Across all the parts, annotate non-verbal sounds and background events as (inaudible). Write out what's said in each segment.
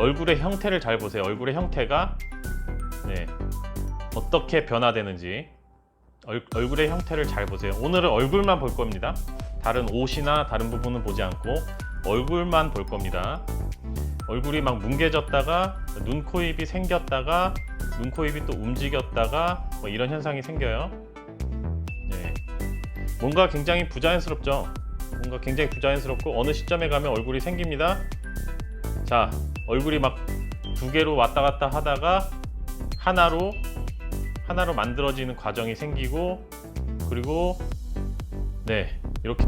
얼굴의 형태를 잘 보세요. 얼굴의 형태가 네, 어떻게 변화되는지 얼, 얼굴의 형태를 잘 보세요. 오늘은 얼굴만 볼 겁니다. 다른 옷이나 다른 부분은 보지 않고 얼굴만 볼 겁니다. 얼굴이 막 뭉개졌다가 눈, 코, 입이 생겼다가 눈, 코, 입이 또 움직였다가 뭐 이런 현상이 생겨요. 네. 뭔가 굉장히 부자연스럽죠. 뭔가 굉장히 부자연스럽고 어느 시점에 가면 얼굴이 생깁니다. 자, 얼굴이 막 두 개로 왔다 갔다 하다가 하나로 하나로 만들어지는 과정이 생기고 그리고 네, 이렇게.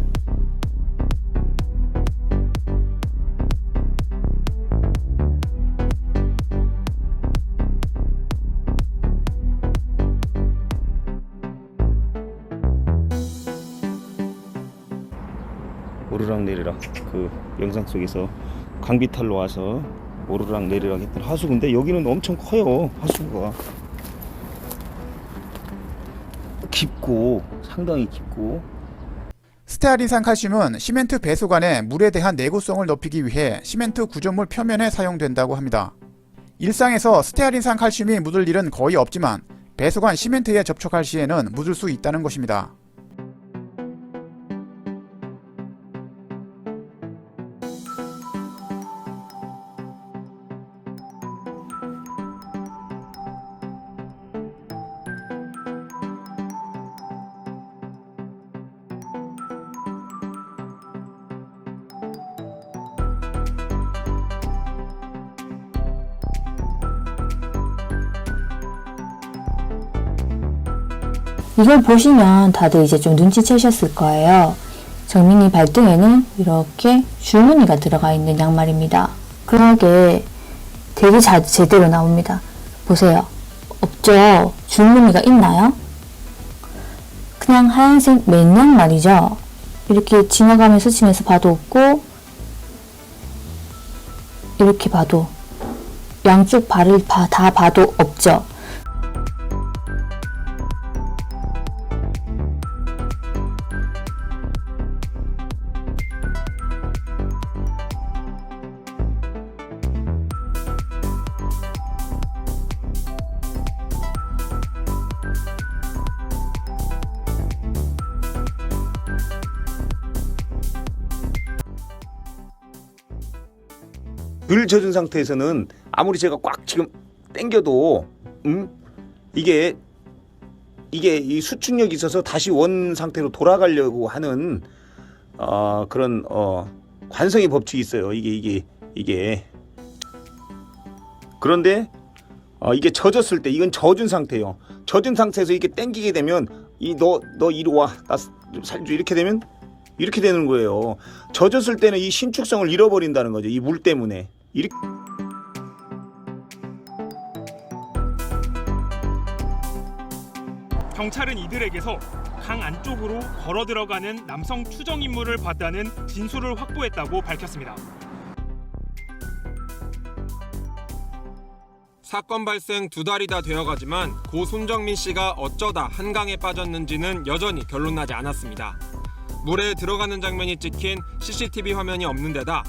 오르락 내리락 그 영상 속에서 강비탈로 와서 오르락 내리락 했던 하수구인데 여기는 엄청 커요 하수구가 깊고 상당히 깊고 스테아린산 칼슘은 시멘트 배수관의 물에 대한 내구성을 높이기 위해 시멘트 구조물 표면에 사용된다고 합니다. 일상에서 스테아린산 칼슘이 묻을 일은 거의 없지만 배수관 시멘트에 접촉할 시에는 묻을 수 있다는 것입니다. 이걸 보시면 다들 이제 좀 눈치채셨을 거예요. 정민이 발등에는 이렇게 줄무늬가 들어가 있는 양말입니다. 그러게 되게 자, 제대로 나옵니다. 보세요. 없죠? 줄무늬가 있나요? 그냥 하얀색 맨 양말이죠? 이렇게 지나가며 스치면서 봐도 없고 이렇게 봐도 양쪽 발을 봐- 다 봐도 없죠? 늘 젖은 상태에서는 아무리 제가 꽉 지금 당겨도 음 이게 이게 이 수축력이 있어서 다시 원 상태로 돌아가려고 하는 어 그런 어 관성의 법칙이 있어요. 이게 이게 이게 그런데 어 이게 젖었을 때 이건 젖은 상태예요. 젖은 상태에서 이렇게 당기게 되면 이 너너 이리 와나 살줘 이렇게 되면 이렇게 되는 거예요. 젖었을 때는 이 신축성을 잃어버린다는 거죠. 이 물 때문에. 이렇게 경찰은 이들에게서 강 안쪽으로 걸어 들어가는 남성 추정 인물을 봤다는 진술을 확보했다고 밝혔습니다. 사건 발생 두 달이 다 되어가지만 고 손정민 씨가 어쩌다 한강에 빠졌는지는 여전히 결론나지 않았습니다. 물에 들어가는 장면이 찍힌 CCTV 화면이 없는 데다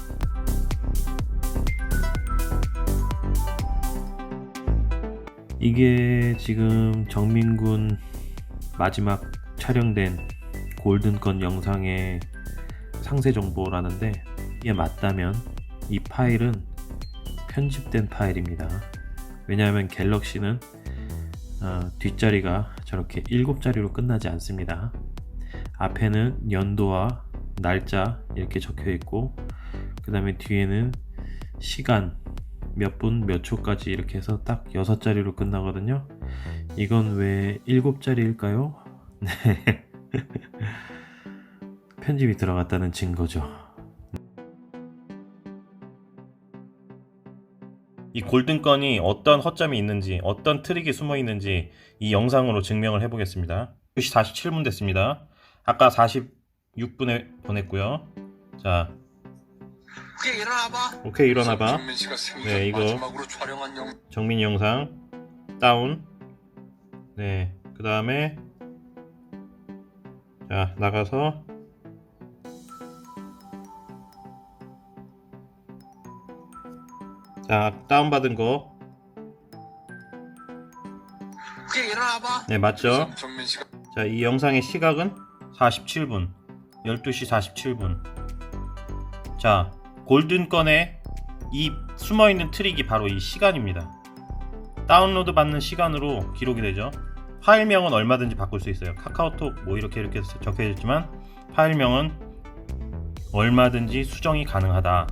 이게 지금 정민군 마지막 촬영된 골든건 영상의 상세 정보라는데 이게 맞다면 이 파일은 편집된 파일입니다. 왜냐하면 갤럭시는 어, 뒷자리가 저렇게 7자리로 끝나지 않습니다. 앞에는 연도와 날짜 이렇게 적혀 있고 그 다음에 뒤에는 시간 몇 분 몇 초까지 이렇게 해서 딱 6자리로 끝나거든요. 이건 왜 7자리일까요? (laughs) 네. 편집이 들어갔다는 증거죠. 이 골든건이 어떤 허점이 있는지 어떤 트릭이 숨어 있는지 이 영상으로 증명을 해보겠습니다. 2시 47분 됐습니다. 아까 46분에 보냈고요. 자, 오케이 일어나봐. 오케이 일어나봐. 정민 씨가 생전 네, 이거. 마지막으로 촬영한 영. 정민 영상 다운. 네, 그 다음에 자 나가서 자 다운 받은 거 그게 일어나봐. 네 맞죠? 정민 씨가 자, 이 영상의 시각은 47분. 12시 47분. 자, 골든건의 이 숨어 있는 트릭이 바로 이 시간입니다. 다운로드 받는 시간으로 기록이 되죠. 파일명은 얼마든지 바꿀 수 있어요. 카카오톡 뭐 이렇게 이렇게 적혀 있지만 파일명은 얼마든지 수정이 가능하다.